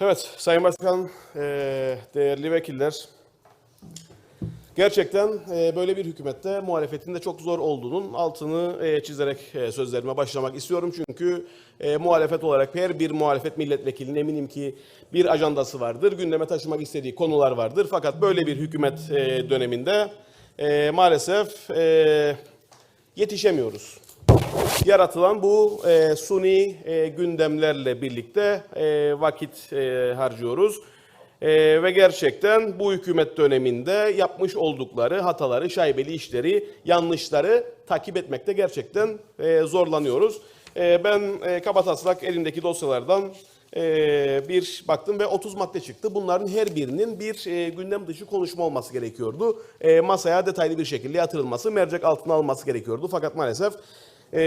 Evet, Sayın Başkan, e, değerli vekiller, gerçekten e, böyle bir hükümette muhalefetin de çok zor olduğunun altını e, çizerek sözlerime başlamak istiyorum. Çünkü muhalefet olarak her bir muhalefet milletvekilinin eminim ki bir ajandası vardır, gündeme taşımak istediği konular vardır. Fakat böyle bir hükümet döneminde maalesef yetişemiyoruz yaratılan bu e, suni e, gündemlerle birlikte e, vakit e, harcıyoruz. E, ve gerçekten bu hükümet döneminde yapmış oldukları hataları, şaibeli işleri, yanlışları takip etmekte gerçekten e, zorlanıyoruz. E, ben e, kabataslak elimdeki dosyalardan e, bir baktım ve 30 madde çıktı. Bunların her birinin bir e, gündem dışı konuşma olması gerekiyordu. E, masaya detaylı bir şekilde yatırılması, mercek altına alınması gerekiyordu. Fakat maalesef e,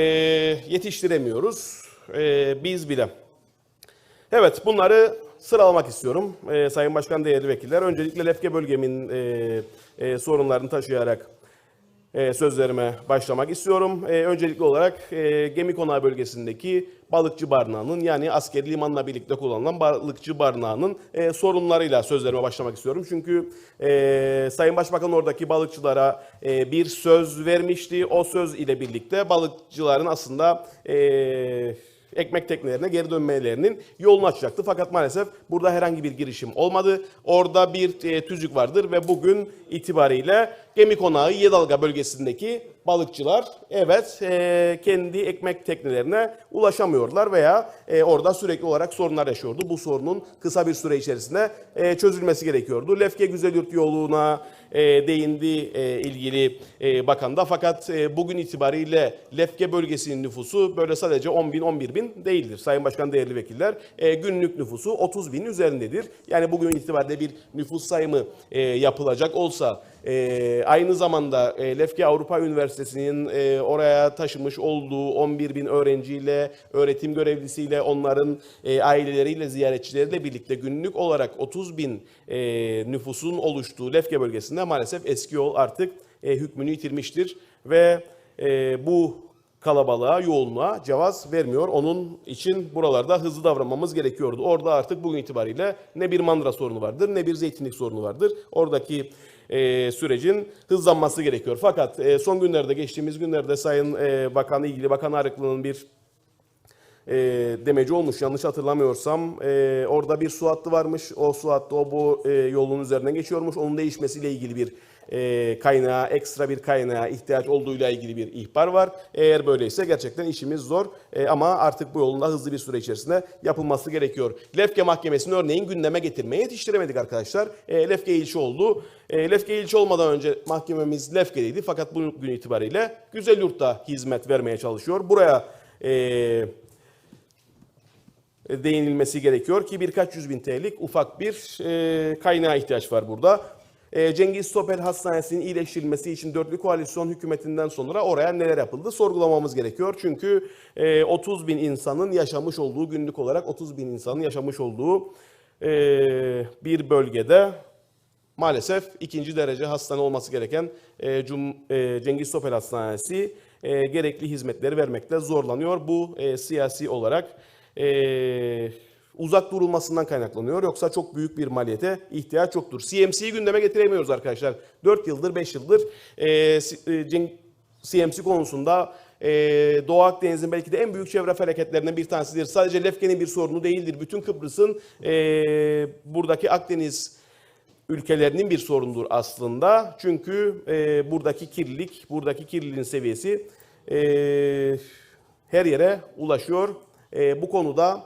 yetiştiremiyoruz e, biz bile. Evet bunları sıralamak istiyorum e, Sayın Başkan değerli vekiller. Öncelikle Lefke bölgemin e, e, sorunlarını taşıyarak e, sözlerime başlamak istiyorum. E, öncelikli olarak e, Gemi Konağı bölgesindeki balıkçı barınağının yani askeri limanla birlikte kullanılan balıkçı barınağının e, sorunlarıyla sözlerime başlamak istiyorum. Çünkü e, Sayın Başbakan oradaki balıkçılara bir söz vermişti. O söz ile birlikte balıkçıların aslında ekmek teknelerine geri dönmelerinin yolunu açacaktı. Fakat maalesef burada herhangi bir girişim olmadı. Orada bir tüzük vardır ve bugün itibariyle Gemi Konağı Yedalga bölgesindeki balıkçılar evet e, kendi ekmek teknelerine ulaşamıyorlar veya e, orada sürekli olarak sorunlar yaşıyordu. Bu sorunun kısa bir süre içerisinde e, çözülmesi gerekiyordu. Lefke Güzelyurt yoluna e, değindi e, ilgili e, bakan da fakat e, bugün itibariyle Lefke bölgesinin nüfusu böyle sadece 10 bin 11 bin değildir. Sayın Başkan değerli vekiller e, günlük nüfusu 30 bin üzerindedir. Yani bugün itibariyle bir nüfus sayımı e, yapılacak olsa e, aynı zamanda e, Lefke Avrupa Üniversitesi'nin e, oraya taşımış olduğu 11 bin öğrenciyle, öğretim görevlisiyle, onların e, aileleriyle, ziyaretçileriyle birlikte günlük olarak 30 bin e, nüfusun oluştuğu Lefke bölgesinde maalesef eski yol artık e, hükmünü yitirmiştir ve e, bu kalabalığa, yoğunluğa cevaz vermiyor. Onun için buralarda hızlı davranmamız gerekiyordu. Orada artık bugün itibariyle ne bir mandıra sorunu vardır ne bir zeytinlik sorunu vardır. Oradaki e, sürecin hızlanması gerekiyor. Fakat e, son günlerde, geçtiğimiz günlerde Sayın e, Bakan, ilgili Bakan Arıklı'nın bir e, demeci olmuş yanlış hatırlamıyorsam. E, orada bir su hattı varmış. O su hattı o bu e, yolun üzerinden geçiyormuş. Onun değişmesiyle ilgili bir e, kaynağa, ekstra bir kaynağa ihtiyaç olduğuyla ilgili bir ihbar var. Eğer böyleyse gerçekten işimiz zor. E, ama artık bu yolun da hızlı bir süre içerisinde yapılması gerekiyor. Lefke Mahkemesi'ni örneğin gündeme getirmeye yetiştiremedik arkadaşlar. E, Lefke ilçe oldu. E, Lefke ilçe olmadan önce mahkememiz Lefke'deydi. Fakat bugün itibariyle Güzelyurt'ta hizmet vermeye çalışıyor. Buraya e, değinilmesi gerekiyor ki birkaç yüz bin TL'lik ufak bir e, kaynağa ihtiyaç var burada. E, Cengiz Topel Hastanesi'nin iyileştirilmesi için dörtlü koalisyon hükümetinden sonra oraya neler yapıldı sorgulamamız gerekiyor. Çünkü e, 30 bin insanın yaşamış olduğu günlük olarak 30 bin insanın yaşamış olduğu e, bir bölgede maalesef ikinci derece hastane olması gereken e, e, Cengiz Topel Hastanesi e, gerekli hizmetleri vermekte zorlanıyor. Bu e, siyasi olarak e, uzak durulmasından kaynaklanıyor. Yoksa çok büyük bir maliyete ihtiyaç yoktur. CMC'yi gündeme getiremiyoruz arkadaşlar. 4 yıldır 5 yıldır e, Ceng- CMC konusunda e, Doğu Akdeniz'in belki de en büyük çevre felaketlerinden bir tanesidir. Sadece Lefke'nin bir sorunu değildir. Bütün Kıbrıs'ın e, buradaki Akdeniz ülkelerinin bir sorunudur aslında. Çünkü e, buradaki kirlilik, buradaki kirliliğin seviyesi e, her yere ulaşıyor. E, bu konuda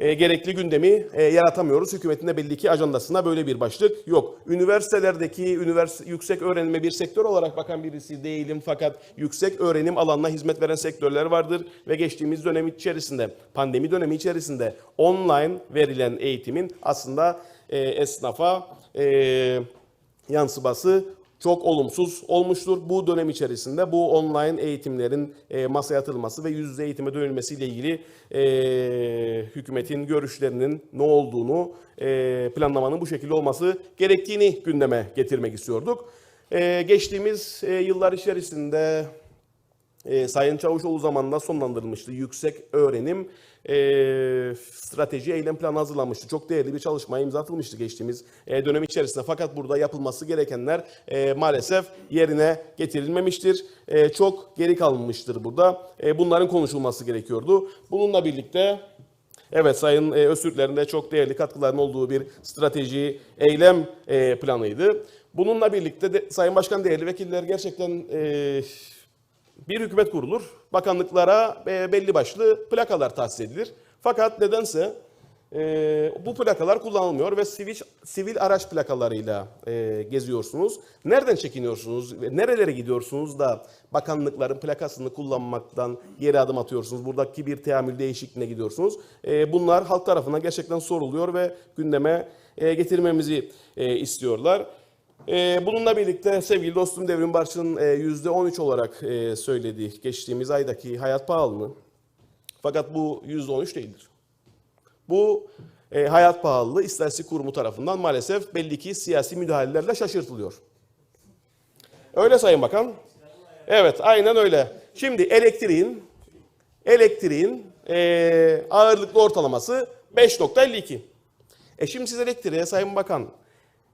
e, gerekli gündemi e, yaratamıyoruz. Hükümetin de belli ki ajandasında böyle bir başlık yok. Üniversitelerdeki ünivers yüksek öğrenime bir sektör olarak bakan birisi değilim fakat yüksek öğrenim alanına hizmet veren sektörler vardır ve geçtiğimiz dönem içerisinde, pandemi dönemi içerisinde online verilen eğitimin aslında e, esnafa e, yansıması çok olumsuz olmuştur. Bu dönem içerisinde bu online eğitimlerin e, masaya atılması ve yüz yüze eğitime dönülmesiyle ilgili e, hükümetin görüşlerinin ne olduğunu, e, planlamanın bu şekilde olması gerektiğini gündeme getirmek istiyorduk. Geçtiğimiz yıllar içerisinde e, Sayın Çavuşoğlu zamanında sonlandırılmıştı. Yüksek öğrenim e, strateji eylem planı hazırlanmıştı. Çok değerli bir çalışmaya imza atılmıştı geçtiğimiz e, dönem içerisinde. Fakat burada yapılması gerekenler e, maalesef yerine getirilmemiştir. E, çok geri kalınmıştır burada. E, bunların konuşulması gerekiyordu. Bununla birlikte Evet Sayın e, Öztürklerin de çok değerli katkıların olduğu bir strateji eylem e, planıydı. Bununla birlikte de, Sayın Başkan değerli vekiller gerçekten e, bir hükümet kurulur. Bakanlıklara e, belli başlı plakalar tahsis edilir. Fakat nedense e, bu plakalar kullanılmıyor ve sivil, sivil araç plakalarıyla e, geziyorsunuz. Nereden çekiniyorsunuz nerelere gidiyorsunuz da bakanlıkların plakasını kullanmaktan geri adım atıyorsunuz? Buradaki bir teamül değişikliğine gidiyorsunuz. E, bunlar halk tarafından gerçekten soruluyor ve gündeme e, getirmemizi e, istiyorlar. Ee, bununla birlikte sevgili dostum Devrim Barç'ın e, %13 olarak e, söylediği geçtiğimiz aydaki hayat pahalılığı. Fakat bu %13 değildir. Bu e, hayat pahalılığı İstatistik Kurumu tarafından maalesef belli ki siyasi müdahalelerle şaşırtılıyor. Öyle Sayın Bakan. Evet aynen öyle. Şimdi elektriğin elektriğin e, ağırlıklı ortalaması 5.52. E şimdi siz elektriğe Sayın Bakan e,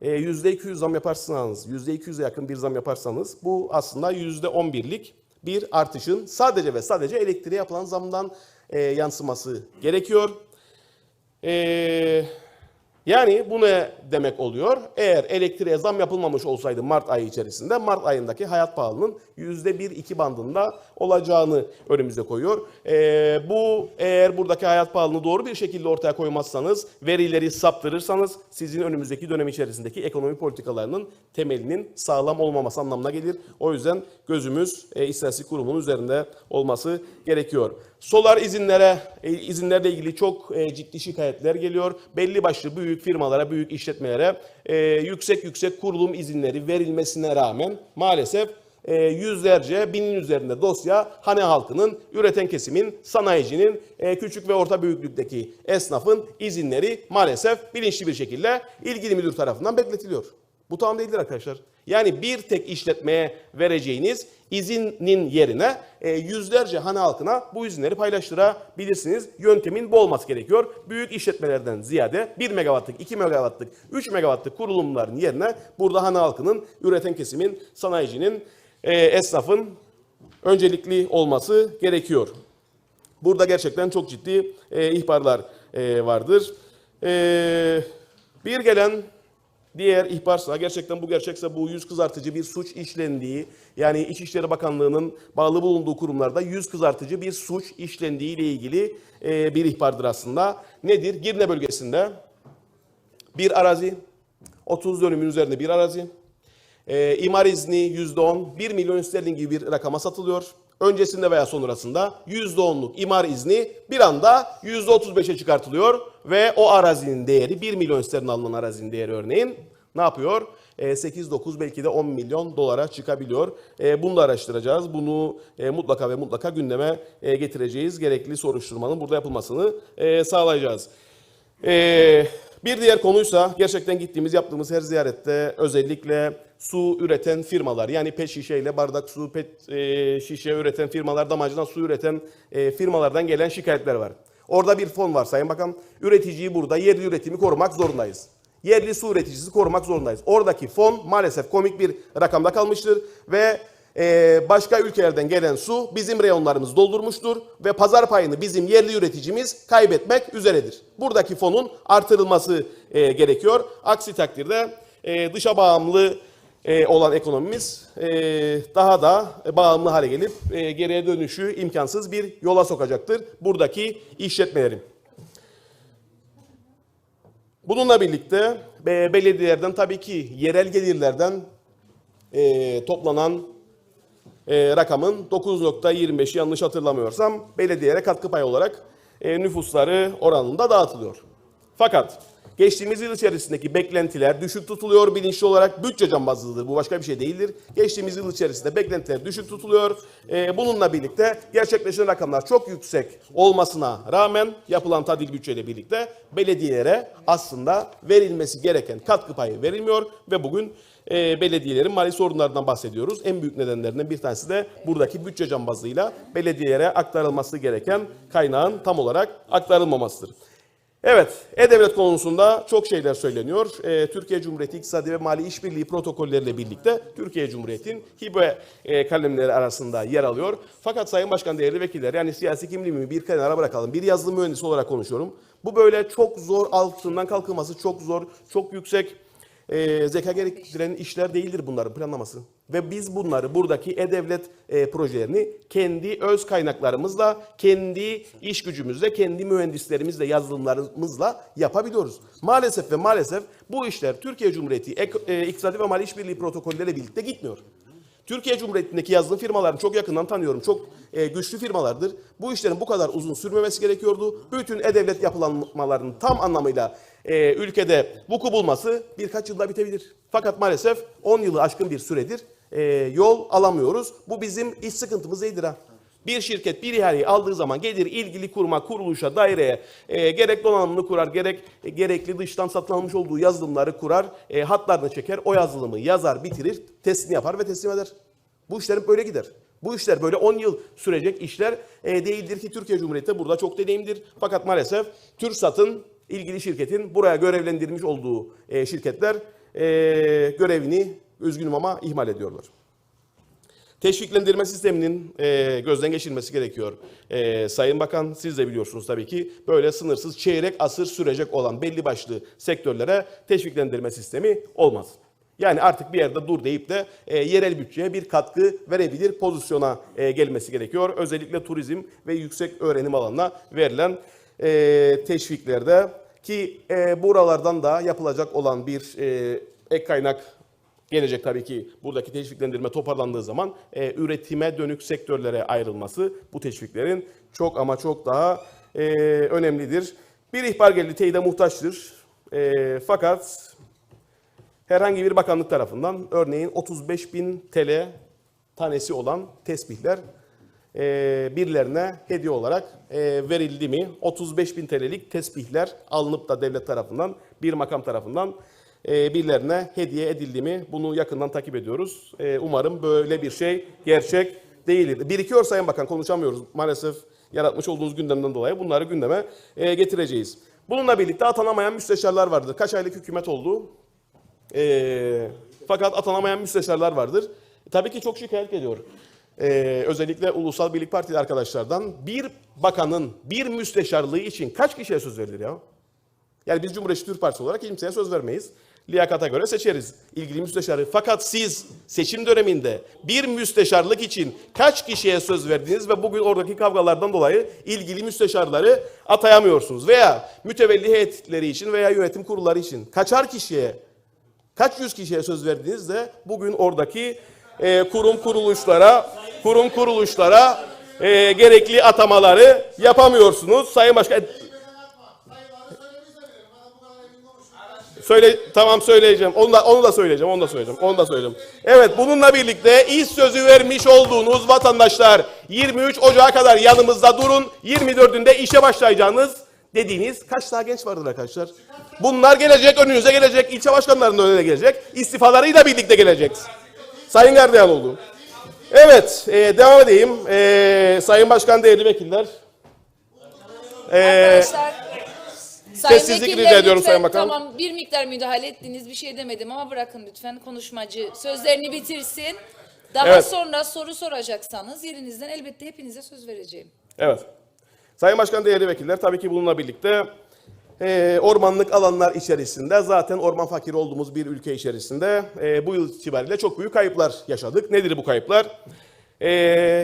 %200 zam yaparsanız, %200'e yakın bir zam yaparsanız bu aslında %11'lik bir artışın sadece ve sadece elektriğe yapılan zamdan e, yansıması gerekiyor. E, yani bu ne demek oluyor? Eğer elektriğe zam yapılmamış olsaydı Mart ayı içerisinde Mart ayındaki hayat pahalılığının %1-2 bandında olacağını önümüze koyuyor. Ee, bu eğer buradaki hayat pahalılığını doğru bir şekilde ortaya koymazsanız, verileri saptırırsanız sizin önümüzdeki dönem içerisindeki ekonomi politikalarının temelinin sağlam olmaması anlamına gelir. O yüzden gözümüz e, İstatistik Kurumu'nun üzerinde olması gerekiyor. Solar izinlere, e, izinlerle ilgili çok e, ciddi şikayetler geliyor. Belli başlı büyük firmalara, büyük işletmelere e, yüksek yüksek kurulum izinleri verilmesine rağmen maalesef yüzlerce, binin üzerinde dosya hane halkının, üreten kesimin, sanayicinin, küçük ve orta büyüklükteki esnafın izinleri maalesef bilinçli bir şekilde ilgili müdür tarafından bekletiliyor. Bu tamam değildir arkadaşlar. Yani bir tek işletmeye vereceğiniz izinin yerine e, yüzlerce hane halkına bu izinleri paylaştırabilirsiniz. Yöntemin bu olması gerekiyor. Büyük işletmelerden ziyade 1 megawattlık, 2 megawattlık, 3 megawattlık kurulumların yerine burada hane halkının, üreten kesimin, sanayicinin, e, esnafın öncelikli olması gerekiyor. Burada gerçekten çok ciddi e, ihbarlar e, vardır. E, bir gelen diğer ihbarsa gerçekten bu gerçekse bu yüz kızartıcı bir suç işlendiği yani İçişleri Bakanlığı'nın bağlı bulunduğu kurumlarda yüz kızartıcı bir suç işlendiği ile ilgili e, bir ihbardır aslında. Nedir? Girne bölgesinde bir arazi 30 dönümün üzerinde bir arazi e, imar izni %10, 1 milyon sterlin gibi bir rakama satılıyor. Öncesinde veya sonrasında %10'luk imar izni bir anda %35'e çıkartılıyor ve o arazinin değeri 1 milyon sterlin alınan arazinin değeri örneğin ne yapıyor? E, 8-9 belki de 10 milyon dolara çıkabiliyor. E, bunu da araştıracağız. Bunu e, mutlaka ve mutlaka gündeme e, getireceğiz. Gerekli soruşturmanın burada yapılmasını e, sağlayacağız. E, bir diğer konuysa gerçekten gittiğimiz yaptığımız her ziyarette özellikle su üreten firmalar yani pet şişeyle bardak su, pet e, şişe üreten firmalar, damacına su üreten e, firmalardan gelen şikayetler var. Orada bir fon var Sayın Bakan. Üreticiyi burada yerli üretimi korumak zorundayız. Yerli su üreticisi korumak zorundayız. Oradaki fon maalesef komik bir rakamda kalmıştır ve e, başka ülkelerden gelen su bizim reyonlarımız doldurmuştur ve pazar payını bizim yerli üreticimiz kaybetmek üzeredir. Buradaki fonun artırılması e, gerekiyor. Aksi takdirde e, dışa bağımlı e, olan ekonomimiz e, daha da bağımlı hale gelip e, geriye dönüşü imkansız bir yola sokacaktır buradaki işletmelerin. Bununla birlikte belediyelerden tabii ki yerel gelirlerden toplanan rakamın 9.25'i yanlış hatırlamıyorsam belediyelere katkı payı olarak nüfusları oranında dağıtılıyor. Fakat Geçtiğimiz yıl içerisindeki beklentiler düşük tutuluyor. Bilinçli olarak bütçe cambazlığıdır. Bu başka bir şey değildir. Geçtiğimiz yıl içerisinde beklentiler düşük tutuluyor. Ee, bununla birlikte gerçekleşen rakamlar çok yüksek olmasına rağmen yapılan tadil bütçeyle birlikte belediyelere aslında verilmesi gereken katkı payı verilmiyor ve bugün e, belediyelerin mali sorunlarından bahsediyoruz. En büyük nedenlerinden bir tanesi de buradaki bütçe cambazlığıyla belediyelere aktarılması gereken kaynağın tam olarak aktarılmamasıdır. Evet, E-Devlet konusunda çok şeyler söyleniyor. Ee, Türkiye Cumhuriyeti İktisadi ve Mali İşbirliği protokolleriyle birlikte Türkiye Cumhuriyeti'nin hibe e, kalemleri arasında yer alıyor. Fakat Sayın Başkan değerli vekiller yani siyasi kimliğimi bir kenara bırakalım. Bir yazılım mühendisi olarak konuşuyorum. Bu böyle çok zor altından kalkılması çok zor, çok yüksek e, zeka gerektiren işler değildir bunların planlaması. Ve biz bunları buradaki e-devlet e, projelerini kendi öz kaynaklarımızla, kendi iş gücümüzle, kendi mühendislerimizle, yazılımlarımızla yapabiliyoruz. Maalesef ve maalesef bu işler Türkiye Cumhuriyeti Ek- e, İktisadi ve Mali İşbirliği protokolleriyle birlikte gitmiyor. Türkiye Cumhuriyeti'ndeki yazılım firmalarını çok yakından tanıyorum. Çok e, güçlü firmalardır. Bu işlerin bu kadar uzun sürmemesi gerekiyordu. Bütün e-devlet yapılanmalarının tam anlamıyla e, ülkede vuku bulması birkaç yılda bitebilir. Fakat maalesef 10 yılı aşkın bir süredir e, yol alamıyoruz. Bu bizim iş sıkıntımız değildir ha. Bir şirket bir ihaleyi aldığı zaman gelir ilgili kuruma, kuruluşa, daireye e, gerek donanımını kurar, gerek e, gerekli dıştan satın almış olduğu yazılımları kurar, e, hatlarını çeker, o yazılımı yazar, bitirir, testini yapar ve teslim eder. Bu işler böyle gider. Bu işler böyle 10 yıl sürecek işler e, değildir ki Türkiye Cumhuriyeti burada çok deneyimdir. Fakat maalesef TÜRSAT'ın ilgili şirketin buraya görevlendirmiş olduğu e, şirketler e, görevini üzgünüm ama ihmal ediyorlar. Teşviklendirme sisteminin e, gözden geçirilmesi gerekiyor. E, Sayın Bakan siz de biliyorsunuz tabii ki böyle sınırsız çeyrek asır sürecek olan belli başlı sektörlere teşviklendirme sistemi olmaz. Yani artık bir yerde dur deyip de e, yerel bütçeye bir katkı verebilir pozisyona e, gelmesi gerekiyor. Özellikle turizm ve yüksek öğrenim alanına verilen e, teşviklerde ki e, buralardan da yapılacak olan bir e, ek kaynak gelecek tabii ki buradaki teşviklendirme toparlandığı zaman e, üretime dönük sektörlere ayrılması bu teşviklerin çok ama çok daha e, önemlidir. Bir ihbar geldi teyide muhtaçtır. E, fakat herhangi bir bakanlık tarafından örneğin 35 bin TL tanesi olan tesbihler e, birilerine hediye olarak e, verildi mi? 35 bin TL'lik tesbihler alınıp da devlet tarafından bir makam tarafından birilerine hediye edildi mi? Bunu yakından takip ediyoruz. E, umarım böyle bir şey gerçek değildir. Birikiyor Sayın Bakan konuşamıyoruz maalesef yaratmış olduğunuz gündemden dolayı bunları gündeme e, getireceğiz. Bununla birlikte atanamayan müsteşarlar vardır. Kaç aylık hükümet oldu? E, fakat atanamayan müsteşarlar vardır. Tabii ki çok şikayet geliyor. E, özellikle Ulusal Birlik Partili arkadaşlardan bir bakanın bir müsteşarlığı için kaç kişiye söz verilir ya? Yani biz Cumhuriyetçi Türk Partisi olarak kimseye söz vermeyiz. Liyakata göre seçeriz ilgili müsteşarı. Fakat siz seçim döneminde bir müsteşarlık için kaç kişiye söz verdiniz ve bugün oradaki kavgalardan dolayı ilgili müsteşarları atayamıyorsunuz? Veya mütevelli heyetleri için veya yönetim kurulları için kaçar kişiye, kaç yüz kişiye söz verdiniz de bugün oradaki e, kurum kuruluşlara, kurum kuruluşlara e, gerekli atamaları yapamıyorsunuz. Sayın Başkan, Söyle tamam söyleyeceğim. Onu da onu da söyleyeceğim. Onu da söyleyeceğim. Onu da söyleyeceğim. Evet bununla birlikte iş sözü vermiş olduğunuz vatandaşlar 23 Ocağı kadar yanımızda durun. 24'ünde işe başlayacağınız dediğiniz kaç daha genç vardır arkadaşlar? Bunlar gelecek önünüze gelecek. ilçe başkanlarının önüne gelecek. İstifalarıyla birlikte gelecek. Sayın Gardiyanoğlu. Evet e, devam edeyim. E, Sayın Başkan değerli vekiller. E, Arkadaşlar Sayın sessizlik vekiller, rica ediyorum lütfen, Sayın Bakanım. Tamam bir miktar müdahale ettiniz bir şey demedim ama bırakın lütfen konuşmacı sözlerini bitirsin. Daha Evet. sonra soru soracaksanız yerinizden elbette hepinize söz vereceğim. Evet. Sayın Başkan değerli vekiller tabii ki bununla birlikte e, ormanlık alanlar içerisinde zaten orman fakiri olduğumuz bir ülke içerisinde e, bu yıl itibariyle çok büyük kayıplar yaşadık. Nedir bu kayıplar? E,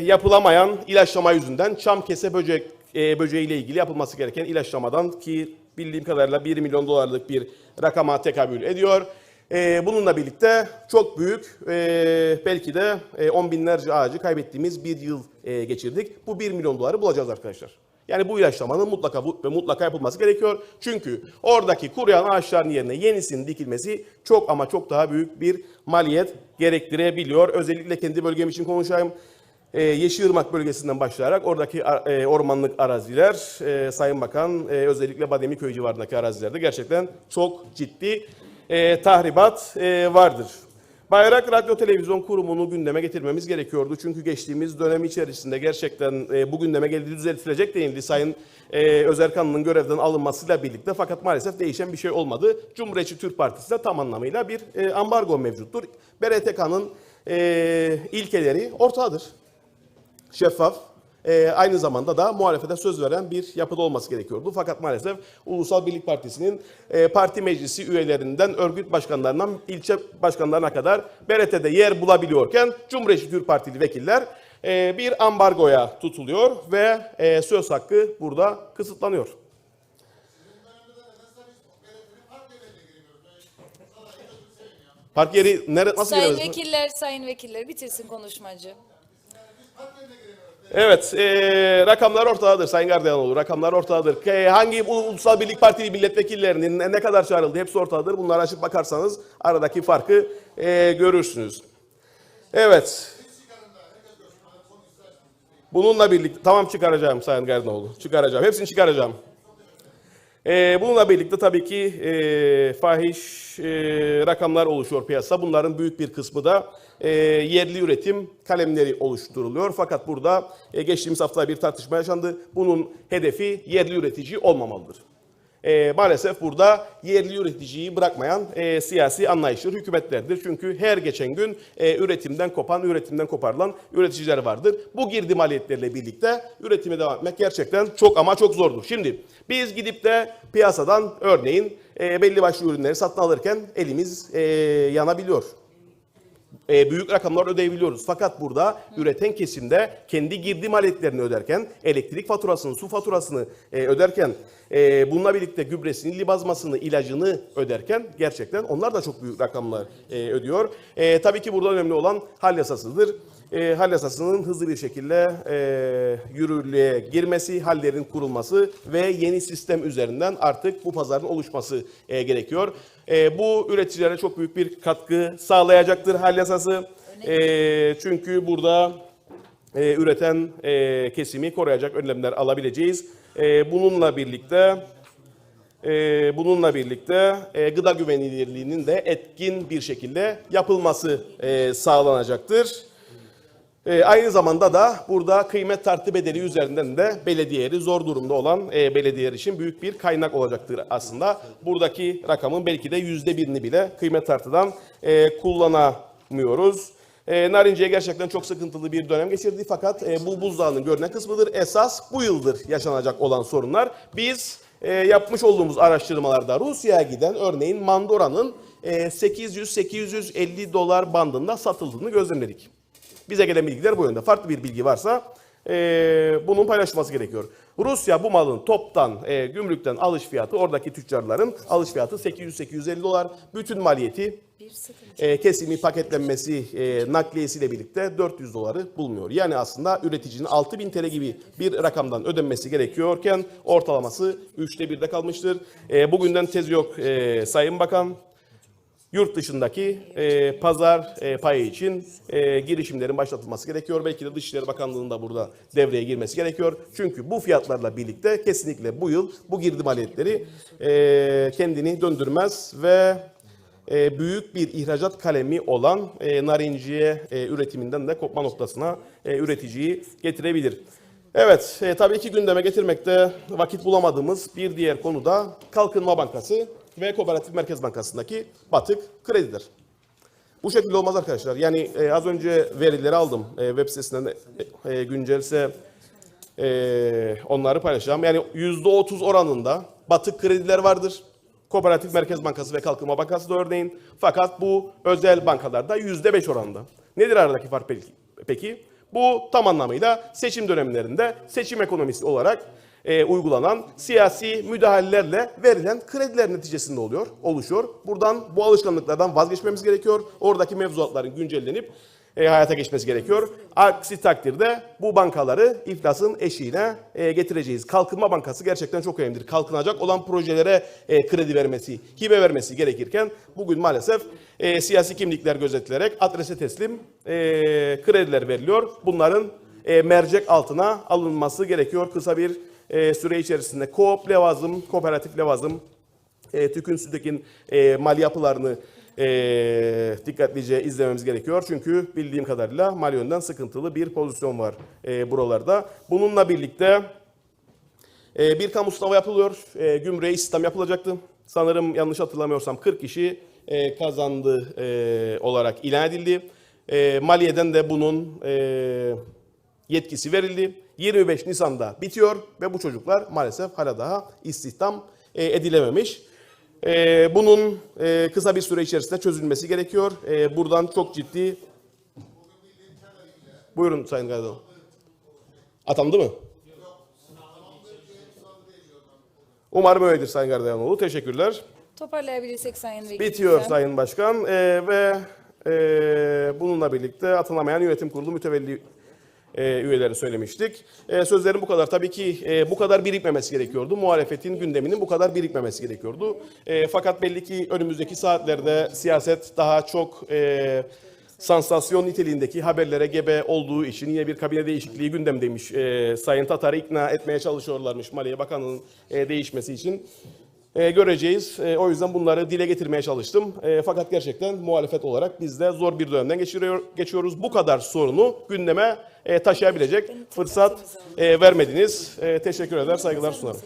yapılamayan ilaçlama yüzünden çam kese böcek e, böceğiyle ilgili yapılması gereken ilaçlamadan ki bildiğim kadarıyla 1 milyon dolarlık bir rakama tekabül ediyor. E, bununla birlikte çok büyük e, belki de e, on binlerce ağacı kaybettiğimiz bir yıl geçirdik. Bu 1 milyon doları bulacağız arkadaşlar. Yani bu ilaçlamanın mutlaka ve mutlaka yapılması gerekiyor. Çünkü oradaki kuruyan ağaçların yerine yenisinin dikilmesi çok ama çok daha büyük bir maliyet gerektirebiliyor. Özellikle kendi bölgem için konuşayım. Ee, Yeşilırmak bölgesinden başlayarak oradaki e, ormanlık araziler, e, Sayın Bakan e, özellikle Bademi Köyü civarındaki arazilerde gerçekten çok ciddi e, tahribat e, vardır. Bayrak Radyo Televizyon Kurumu'nu gündeme getirmemiz gerekiyordu. Çünkü geçtiğimiz dönem içerisinde gerçekten e, bu gündeme geldiği düzeltilecek değildi Sayın e, Özerkan'ın görevden alınmasıyla birlikte. Fakat maalesef değişen bir şey olmadı. Cumhuriyetçi Türk Partisi de tam anlamıyla bir e, ambargo mevcuttur. BRTK'nın e, ilkeleri ortağıdır şeffaf, e, aynı zamanda da muhalefete söz veren bir yapıda olması gerekiyordu. Fakat maalesef Ulusal Birlik Partisi'nin e, parti meclisi üyelerinden örgüt başkanlarından ilçe başkanlarına kadar BRT'de yer bulabiliyorken Cumhuriyetçi Türk Partili vekiller e, bir ambargoya tutuluyor ve e, söz hakkı burada kısıtlanıyor. Park yeri nere, nasıl Sayın vekiller, sayın vekiller bitirsin konuşmacı. Evet, e, rakamlar ortadadır Sayın Gardiyanoğlu, rakamlar ortadadır. E, hangi Ulusal Birlik Partili milletvekillerinin ne kadar çağrıldı hepsi ortadadır. Bunları açıp bakarsanız aradaki farkı e, görürsünüz. Evet. Bununla birlikte, tamam çıkaracağım Sayın Gardiyanoğlu, çıkaracağım. Hepsini çıkaracağım. Ee, bununla birlikte tabii ki e, fahiş e, rakamlar oluşuyor piyasa. Bunların büyük bir kısmı da e, yerli üretim kalemleri oluşturuluyor. Fakat burada e, geçtiğimiz hafta bir tartışma yaşandı. Bunun hedefi yerli üretici olmamalıdır. E, maalesef burada yerli üreticiyi bırakmayan e, siyasi anlayışlar hükümetlerdir. Çünkü her geçen gün e, üretimden kopan, üretimden koparılan üreticiler vardır. Bu girdi maliyetleriyle birlikte üretime devam etmek gerçekten çok ama çok zordur. Şimdi biz gidip de piyasadan örneğin e, belli başlı ürünleri satın alırken elimiz e, yanabiliyor e, büyük rakamlar ödeyebiliyoruz. Fakat burada üreten kesimde kendi girdi maliyetlerini öderken, elektrik faturasını, su faturasını e, öderken, e, bununla birlikte gübresini, libazmasını, ilacını öderken gerçekten onlar da çok büyük rakamlar e, ödüyor. E, tabii ki burada önemli olan hal yasasıdır. E, hal yasasının hızlı bir şekilde e, yürürlüğe girmesi, hallerin kurulması ve yeni sistem üzerinden artık bu pazarın oluşması e, gerekiyor. E, bu üreticilere çok büyük bir katkı sağlayacaktır hal yasası. E, çünkü burada e, üreten e, kesimi koruyacak önlemler alabileceğiz. E, bununla birlikte e, bununla birlikte e, gıda güvenilirliğinin de etkin bir şekilde yapılması e, sağlanacaktır. E, aynı zamanda da burada kıymet tartı bedeli üzerinden de belediyeri zor durumda olan e, belediyeler için büyük bir kaynak olacaktır aslında. Buradaki rakamın belki de yüzde birini bile kıymet tartıdan e, kullanamıyoruz. E, Narince'ye gerçekten çok sıkıntılı bir dönem geçirdi fakat e, bu buzdağının görünen kısmıdır. Esas bu yıldır yaşanacak olan sorunlar. Biz e, yapmış olduğumuz araştırmalarda Rusya'ya giden örneğin Mandora'nın e, 800-850 dolar bandında satıldığını gözlemledik. Bize gelen bilgiler bu yönde. Farklı bir bilgi varsa e, bunun paylaşılması gerekiyor. Rusya bu malın toptan e, gümrükten alış fiyatı oradaki tüccarların alış fiyatı 800-850 dolar. Bütün maliyeti e, kesimi, paketlenmesi, e, nakliyesiyle birlikte 400 doları bulmuyor. Yani aslında üreticinin 6000 TL gibi bir rakamdan ödenmesi gerekiyorken ortalaması 3'te 1'de kalmıştır. E, bugünden tez yok e, Sayın Bakan. Yurt dışındaki e, pazar e, payı için e, girişimlerin başlatılması gerekiyor. Belki de Dışişleri Bakanlığı'nın da burada devreye girmesi gerekiyor. Çünkü bu fiyatlarla birlikte kesinlikle bu yıl bu girdi maliyetleri e, kendini döndürmez ve e, büyük bir ihracat kalemi olan e, narinciye e, üretiminden de kopma noktasına e, üreticiyi getirebilir. Evet, e, tabii ki gündeme getirmekte vakit bulamadığımız bir diğer konu da Kalkınma Bankası ve Kooperatif Merkez Bankası'ndaki batık kredidir. Bu şekilde olmaz arkadaşlar. Yani e, az önce verileri aldım e, web sitesinden e, e, güncelse e, onları paylaşacağım. Yani yüzde otuz oranında batık krediler vardır. Kooperatif Merkez Bankası ve Kalkınma Bankası da örneğin. Fakat bu özel bankalarda yüzde beş oranında. Nedir aradaki fark peki? Bu tam anlamıyla seçim dönemlerinde seçim ekonomisi olarak e, uygulanan siyasi müdahalelerle verilen krediler neticesinde oluyor, oluşuyor. Buradan bu alışkanlıklardan vazgeçmemiz gerekiyor. Oradaki mevzuatların güncellenip e, hayata geçmesi gerekiyor. Aksi takdirde bu bankaları iflasın eşiğine e, getireceğiz. Kalkınma Bankası gerçekten çok önemlidir. Kalkınacak olan projelere e, kredi vermesi, hibe vermesi gerekirken bugün maalesef e, siyasi kimlikler gözetilerek adrese teslim e, krediler veriliyor. Bunların e, mercek altına alınması gerekiyor. Kısa bir e, süre içerisinde koop levazım, kooperatif levazım, e, TÜK'ün, SÜDEK'in e, mali yapılarını e, dikkatlice izlememiz gerekiyor. Çünkü bildiğim kadarıyla mali yönden sıkıntılı bir pozisyon var e, buralarda. Bununla birlikte e, bir kamu sınavı yapılıyor. E, gümrüğe istihdam yapılacaktı. Sanırım yanlış hatırlamıyorsam 40 kişi e, kazandı e, olarak ilan edildi. E, Maliye'den de bunun e, yetkisi verildi. 25 Nisan'da bitiyor ve bu çocuklar maalesef hala daha istihdam e, edilememiş. E, bunun e, kısa bir süre içerisinde çözülmesi gerekiyor. Buradan çok ciddi... Buyurun Sayın Gaydon. Atandı mı? Umarım öyledir Sayın Gardayanoğlu. Teşekkürler. Toparlayabilirsek Sayın Vekil. Bitiyor lütfen. Sayın Başkan Ee, ve e, bununla birlikte atanamayan yönetim kurulu mütevelli e, üyeleri söylemiştik. E, sözlerim bu kadar. Tabii ki e, bu kadar birikmemesi gerekiyordu. Muhalefetin gündeminin bu kadar birikmemesi gerekiyordu. E, fakat belli ki önümüzdeki saatlerde siyaset daha çok e, sansasyon niteliğindeki haberlere gebe olduğu için yine bir kabine değişikliği gündemdeymiş. E, Sayın Tatar'ı ikna etmeye çalışıyorlarmış Maliye Bakanı'nın e, değişmesi için. E, göreceğiz. E, o yüzden bunları dile getirmeye çalıştım. E, fakat gerçekten muhalefet olarak biz de zor bir dönemden geçiriyor, geçiyoruz. Bu kadar sorunu gündeme e, taşıyabilecek fırsat e, vermediniz. E, teşekkür eder, saygılar sunarım.